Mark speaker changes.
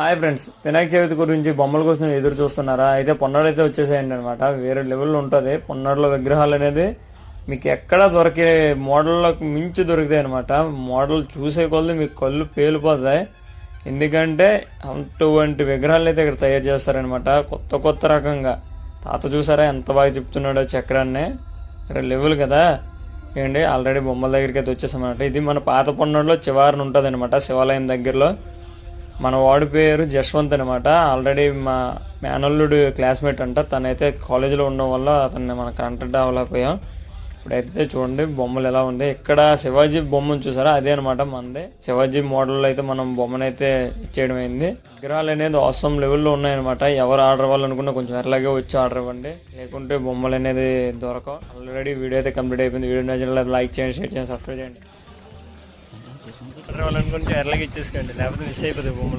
Speaker 1: Hi friends Vinayaka Chavithi గురించి బొమ్మల కోసం ఎదురు చూస్తున్నారా? అయితే పొన్నాడు అయితే వచ్చేసేయండి అనమాట వేరే లెవెల్లో ఉంటుంది. పొన్నాడులో విగ్రహాలు అనేది మీకు ఎక్కడ దొరికే మోడల్లోకి మించి దొరుకుతాయి అనమాట మోడల్ చూసే కొద్ది మీకు కళ్ళు పేలిపోతాయి. ఎందుకంటే అటువంటి విగ్రహాలు అయితే ఇక్కడ తయారు చేస్తారనమాట కొత్త కొత్త రకంగా. తాత చూసారా ఎంత బాగా చెప్తున్నాడో చక్రాన్ని? ఇక్కడ లెవెల్ కదా. ఏంటి ఆల్రెడీ బొమ్మల దగ్గరికి అయితే వచ్చేసామన్నమాట. ఇది మన పాత పొన్నలో చివరిని ఉంటుంది అనమాట శివాలయం దగ్గరలో. మన వాడి పేరు జశ్వంత్ అనమాట ఆల్రెడీ మా మేనల్లుడు క్లాస్మేట్ అంట. తనైతే కాలేజీలో ఉండడం వల్ల అతన్ని మన కాంటాక్ట్ అవ్వలేకపోయాం ఇప్పుడైతే చూడండి బొమ్మలు ఎలా ఉంది ఇక్కడ శివాజీ బొమ్మను చూసారా? అదే అనమాట మనది శివాజీ మోడల్ అయితే మనం బొమ్మనైతే ఇచ్చేయడం అయింది. విగ్రహాలు అనేది అవసరం లెవెల్లో ఉన్నాయన్నమాట. ఎవరు ఆర్డర్ ఇవ్వాలనుకున్నా కొంచెం ఎర్రలాగే వచ్చి ఆర్డర్ ఇవ్వండి. లేకుంటే బొమ్మలు అనేది దొరకవు. ఆల్రెడీ వీడియో అయితే కంప్లీట్ అయిపోయింది. వీడియో నచ్చిన లైక్ చేయండి షేర్ చేయండి సబ్స్క్రైబ్ చేయండి. ఆర్డర్ ఇవ్వాలనుకుంటే ఎర్రలాగా ఇచ్చేసుకోండి లేకపోతే మిస్ అయిపోతుంది బొమ్మలు.